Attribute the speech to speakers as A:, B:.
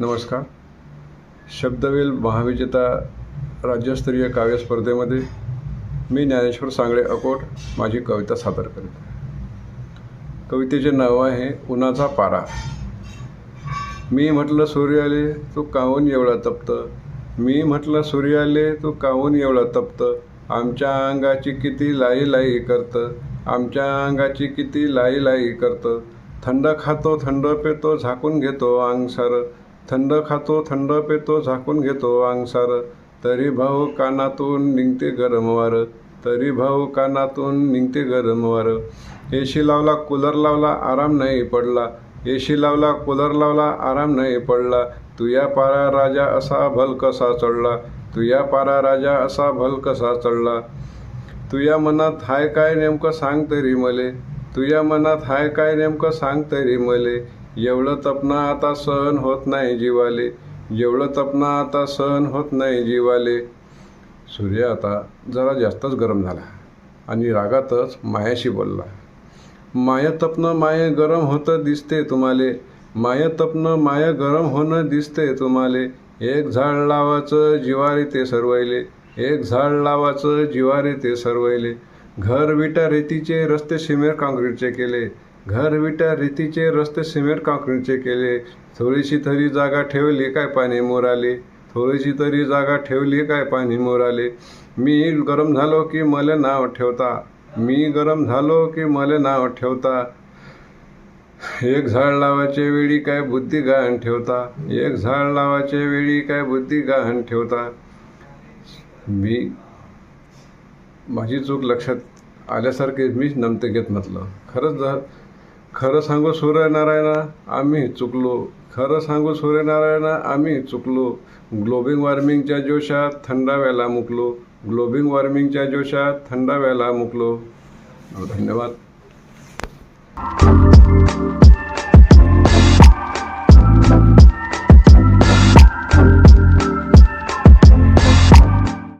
A: नमस्कार. शब्दवेल महाविजेता राज्यस्तरीय काव्यस्पर्धेमध्ये मी ज्ञानेश्वर सांगळे अकोट माझी कविता सादर करीत कवितेचे नाव आहे उन्हाचा पारा. मी म्हटलं सूर्याले तू काहून एवढा तप्त? मी म्हटलं सूर्याले तू काहून एवढा तप्त? आमच्या अंगाची किती लाई लाई करतं? आमच्या अंगाची किती लाई लाई करतं? थंड खातो थंड पेतो झाकून घेतो अंग सारं. थंड खातो थंड पेतो झाकून घेतो अंगसार तरी भाऊ कानातून निघते गरमवार तरी भाऊ कानातून निघते गरमवारं एशी लावला कूलर लावला आराम नाही पडला. एशी लावला कूलर लावला आराम नाही पडला. तुया पारा राजा असा भल कसा चढला? तुया पारा राजा असा भल कसा चढला? तुया मनात हाय काय नेमकं सांग तरी मले. तुया मनात हाय काय नेमकं सांग तरी मले. एवढं तपना आता सहन होत नाही जीवाले. एवढं तपना आता सहन होत नाही जीवाले. सूर्य आता जरा जास्तच गरम झाला आणि रागातच मायाशी बोलला. माया तपणं माय गरम होतं दिसते तुम्हाले. माया तपणं माया गरम होणं दिसते तुम्हाले. एक झाड लावाचं जिवारी ते सरवायले. एक झाड लावाचं जिवारी ते सरवायले. घर विटा रेतीचे रस्ते सिमेंट काँक्रीटचे केले. घर विटा रेतीचे रस्ते सिमेंट काँक्रीटचे केले. थोडीशी तरी जागा ठेवली काय पाणी मोराले? थोडीशी तरी जागा ठेवली काय पाणी मोराले? मी गरम झालो की मला नाव ठेवता? मी गरम झालो की मला नाव ठेवता? एक झाड लावायच्या वेळी काय बुद्धी गहाण ठेवता? एक झाड लावायच्या वेळी काय बुद्धी गहाण ठेवता? मी माझी चूक लक्षात आल्यासारखे मीच नमते घेत म्हटलं. खरंच जर खरं सांगू सूर्यनारायणा आम्ही चुकलो. खरं सांगू सूर्यनारायणा आम्ही चुकलो. ग्लोबिंग वॉर्मिंगच्या जोशात थंडाव्याला मुकलो. ग्लोबिंग वॉर्मिंगच्या जोशात थंडाव्याला मुकलो. धन्यवाद.